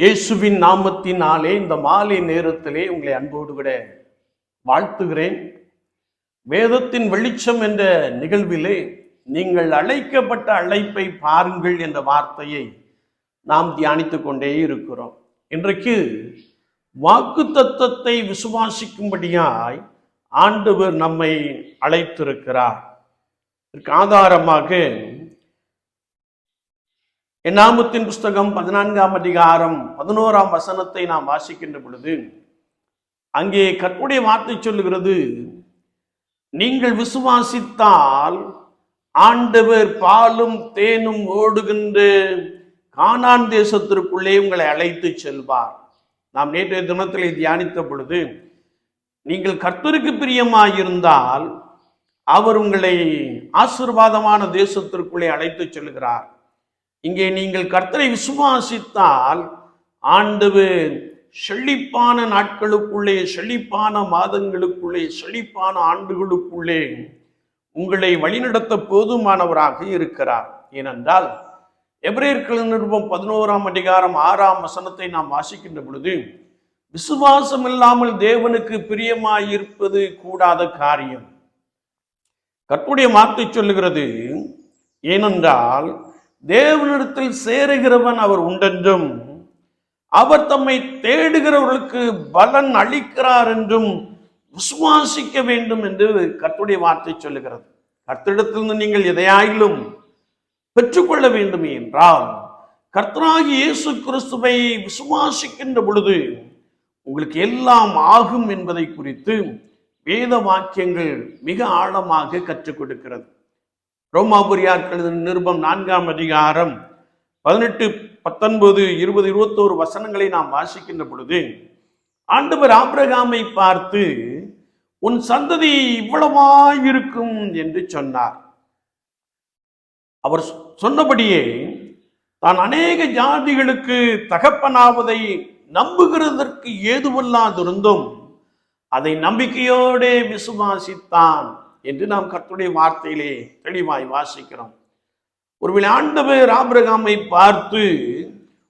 இயேசுவின் நாமத்தினாலே இந்த மாலை நேரத்திலே உங்களை அன்போடு விட வாழ்த்துகிறேன். வேதத்தின் வெளிச்சம் என்ற நிகழ்விலே நீங்கள் அழைக்கப்பட்ட அழைப்பை பாருங்கள் என்ற வார்த்தையை நாம் தியானித்து கொண்டே இருக்கிறோம். இன்றைக்கு வாக்கு தத்தத்தை விசுவாசிக்கும்படியாய் ஆண்டவர் நம்மை அழைத்திருக்கிறார். இதற்கு ஆதாரமாக எண்ணாமத்தின் புஸ்தகம் பதினான்காம் அதிகாரம் பதினோராம் வசனத்தை நாம் வாசிக்கின்ற பொழுது அங்கே கற்புடைய வார்த்தை சொல்லுகிறது நீங்கள் விசுவாசித்தால் ஆண்டவர் பாலும் தேனும் ஓடுகின்ற கானான் தேசத்திற்குள்ளே உங்களை அழைத்து செல்வார். நாம் நேற்றைய தினத்திலே தியானித்த பொழுது நீங்கள் கர்த்தருக்கு பிரியமாயிருந்தால் அவர் உங்களை ஆசீர்வாதமான தேசத்திற்குள்ளே அழைத்து செல்கிறார். இங்கே நீங்கள் கர்த்தரை விசுவாசித்தால் ஆண்டவர் செழிப்பான நாட்களுக்குள்ளே செழிப்பான மாதங்களுக்குள்ளே செழிப்பான ஆண்டுகளுக்குள்ளே உங்களை வழிநடத்த போதுமானவராக இருக்கிறார். ஏனென்றால் எபிரேயர்கள் நிருபம் பதினோராம் அதிகாரம் ஆறாம் வசனத்தை நாம் வாசிக்கின்ற பொழுது விசுவாசம் இல்லாமல் தேவனுக்கு பிரியமாயிருப்பது கூடாத காரியம். கற்புடைய மாத்தை சொல்லுகிறது ஏனென்றால் தேவனிடத்தில் சேருகிறவன் அவர் உண்டென்றும் அவர் தம்மை தேடுகிறவர்களுக்கு பலன் அளிக்கிறார் என்றும் விசுவாசிக்க வேண்டும் என்று கர்த்தருடைய வார்த்தை சொல்லுகிறது. கர்த்தரிடத்திலிருந்து நீங்கள் எதையாயிலும் பெற்றுக்கொள்ள வேண்டும் என்றால் கர்த்தராகி இயேசு கிறிஸ்துவை விசுவாசிக்கின்ற பொழுது உங்களுக்கு எல்லாம் ஆகும் என்பதை குறித்து வேத வாக்கியங்கள் மிக ஆழமாக கற்றுக் கொடுக்கிறது. ரோமாபுரியார்கள் நிருபம் நான்காம் அதிகாரம் பதினெட்டு பத்தொன்பது இருபது இருபத்தோரு வசனங்களை நாம் வாசிக்கின்ற பொழுது ஆண்டவர் ஆபிரகாமை பார்த்து உன் சந்ததி இவ்வளவாயிருக்கும் என்று சொன்னார். அவர் சொன்னபடியே தான் அநேக ஜாதிகளுக்கு தகப்பனாவதை நம்புகிறதற்கு ஏதுவல்லாதிருந்தும் அதை நம்பிக்கையோடே விசுவாசித்தான். என்று நாம் கர்த்தருடைய வார்த்தையிலே தெளிவாய் வாசிக்கிறோம். ஒருவேளை ஆண்டவர் ஆபிரகாமை பார்த்து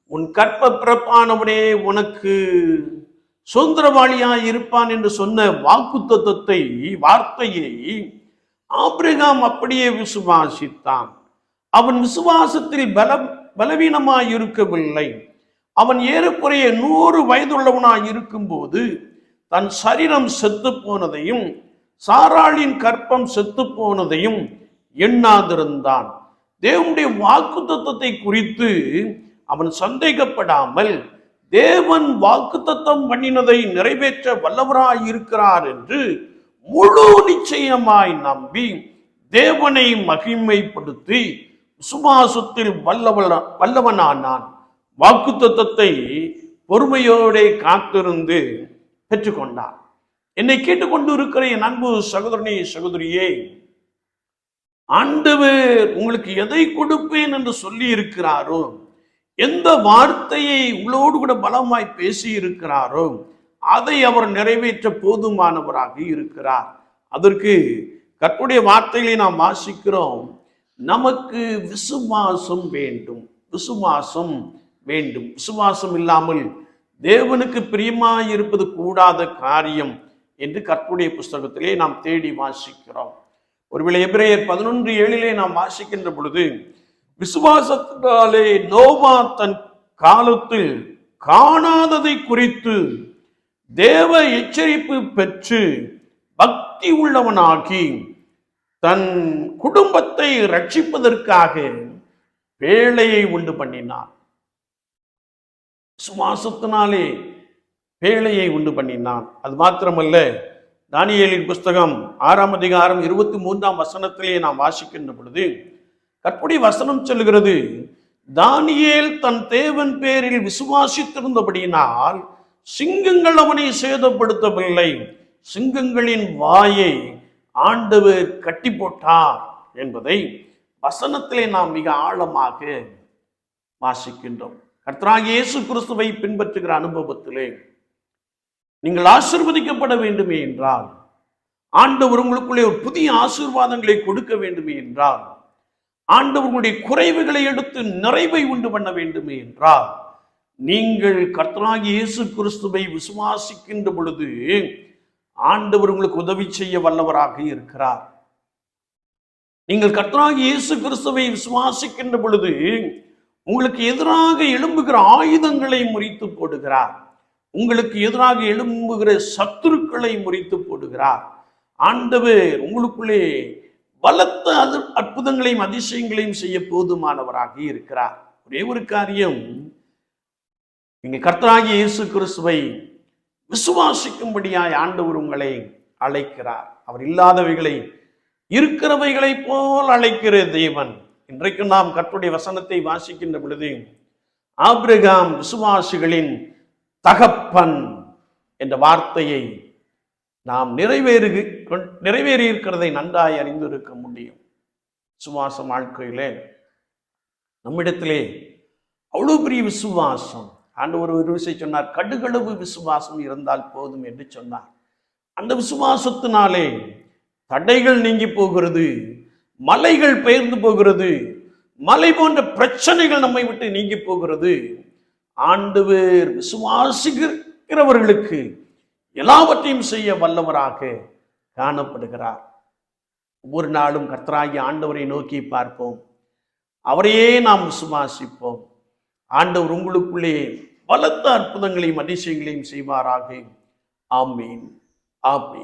உன் கற்ப பிறப்பானவனே உனக்கு சுதந்திரவாளியாய் இருப்பான் என்று சொன்ன வாக்கு தத்துவத்தை வார்த்தையை ஆபிரகாம் அப்படியே விசுவாசித்தான். அவன் விசுவாசத்தில் பல பலவீனமாய் இருக்கவில்லை. அவன் ஏறக்குறைய நூறு வயதுள்ளவனாய் இருக்கும்போது தன் சரீரம் செத்து போனதையும் சாராளின் கற்பம் செத்து போனதையும் எண்ணாதிருந்தான். தேவனுடைய வாக்கு தத்துவத்தை குறித்து அவன் சந்தேகப்படாமல் தேவன் வாக்கு தத்தம் பண்ணினதை நிறைவேற்ற வல்லவராய் இருக்கிறார் என்று முழு நிச்சயமாய் நம்பி தேவனை மகிமைப்படுத்தி விசுவாசத்தில் வல்லவன வல்லவனானான். வாக்கு தத்தத்தை பொறுமையோடே காத்திருந்து பெற்றுக்கொண்டான். என்னை கேட்டுக்கொண்டு இருக்கிற என் அன்பு சகோதரனே சகோதரியே ஆண்டவர் உங்களுக்கு எதை கொடுப்பேன் என்று சொல்லி இருக்கிறாரோ எந்த வார்த்தையை உங்களோடு கூட பலமாய் பேசி இருக்கிறாரோ அதை அவர் நிறைவேற்ற போதுமானவராக இருக்கிறார். அதற்கு கற்புடைய வார்த்தைகளை நாம் வாசிக்கிறோம். நமக்கு விசுவாசம் வேண்டும் விசுவாசம் வேண்டும். விசுவாசம் இல்லாமல் தேவனுக்கு பிரியமாயிருப்பது கூடாத காரியம். என்று கற்புடைய புஸ்தகத்திலே நாம் தேடி வாசிக்கிறோம். ஒருவேளை எபிரேயர் பதினொன்று ஏழிலே நாம் வாசிக்கின்ற பொழுது விசுவாசத்தினாலே நோவா தன் காலத்தில் காணாததை குறித்து தேவ எச்சரிப்பு பெற்று பக்தி உள்ளவனாகி தன் குடும்பத்தை ரட்சிப்பதற்காக வேலையை உண்டு பண்ணினான். சுவாசத்தினாலே பேழையை உண்டு பண்ணினான். அது மாத்திரமல்ல தானியேலின் புஸ்தகம் ஆறாம் அதிகாரம் இருபத்தி மூன்றாம் வசனத்திலே நாம் வாசிக்கின்ற பொழுது கற்புடைய வசனம் சொல்கிறது தானியேல் தன் தேவன் பேரில் விசுவாசித்திருந்தபடியினால் சிங்கங்கள் அவனை சேதப்படுத்தவில்லை. சிங்கங்களின் வாயை ஆண்டவர் கட்டி போட்டார் என்பதை வசனத்திலே நாம் மிக ஆழமாக வாசிக்கின்றோம். கர்த்தராகிய இயேசு கிறிஸ்துவை பின்பற்றுகிற அனுபவத்திலே நீங்கள் ஆசிர்வதிக்கப்பட வேண்டுமே என்றால் ஆண்டவர் உங்களுக்குள்ளே ஒரு புதிய ஆசீர்வாதங்களை கொடுக்க வேண்டுமே என்றால் ஆண்டவர்களுடைய குறைவுகளை எடுத்து நிறைவை உண்டு பண்ண வேண்டுமே என்றால் நீங்கள் கர்த்தனாகி இயேசு கிறிஸ்துவை விசுவாசிக்கின்ற பொழுது ஆண்டவர் உங்களுக்கு உதவி செய்ய வல்லவராக இருக்கிறார். நீங்கள் கர்த்தனாகி இயேசு கிறிஸ்துவை விசுவாசிக்கின்ற பொழுது உங்களுக்கு எதிராக எழும்புகிற ஆயுதங்களை முறித்து போடுகிறார். உங்களுக்கு எதிராக எழும்புகிற சத்துருக்களை முறித்து போடுகிறார். ஆண்டவர் உங்களுக்குள்ளே பலத்த அது அற்புதங்களையும் அதிசயங்களையும் செய்ய போதுமானவராக இருக்கிறார். ஒரே ஒரு காரியம் நீங்கள் கர்த்தராகிய இயேசு கிறிஸ்துவை விசுவாசிக்கும்படியாய் ஆண்டவர் உங்களை அழைக்கிறார். அவர் இல்லாதவைகளை இருக்கிறவைகளைப் போல் அழைக்கிற தேவன். இன்றைக்கு நாம் கற்றுடைய வசனத்தை வாசிக்கின்ற பொழுது ஆபிரகாம் விசுவாசிகளின் தகப்பன் என்ற வார்த்தையை நாம் நிறைவேறு நிறைவேறி இருக்கிறதை நன்றாய் அறிந்திருக்க முடியும். சுவாசம் வாழ்க்கையிலே நம்மிடத்திலே அவ்வளோ பெரிய விசுவாசம். ஆண்டு ஒரு விஷயம் சொன்னார் கடுகளவு விசுவாசம் இருந்தால் போதும் என்று சொன்னார். அந்த விசுவாசத்தினாலே தடைகள் நீங்கி போகிறது மலைகள் பெயர்ந்து போகிறது மலை போன்ற பிரச்சனைகள் நம்மை விட்டு நீங்கி போகிறது. ஆண்டவர் விசுவாசிக்கிறவர்களுக்கு எல்லாவற்றையும் செய்ய வல்லவராக காணப்படுகிறார். ஒவ்வொரு நாளும் கர்த்தராகி ஆண்டவரை நோக்கி பார்ப்போம். அவரையே நாம் விசுவாசிப்போம். ஆண்டவர் உங்களுக்குள்ளே பலத்த அற்புதங்களையும் அதிசயங்களையும் செய்வாராக. ஆமீன். ஆமீன்.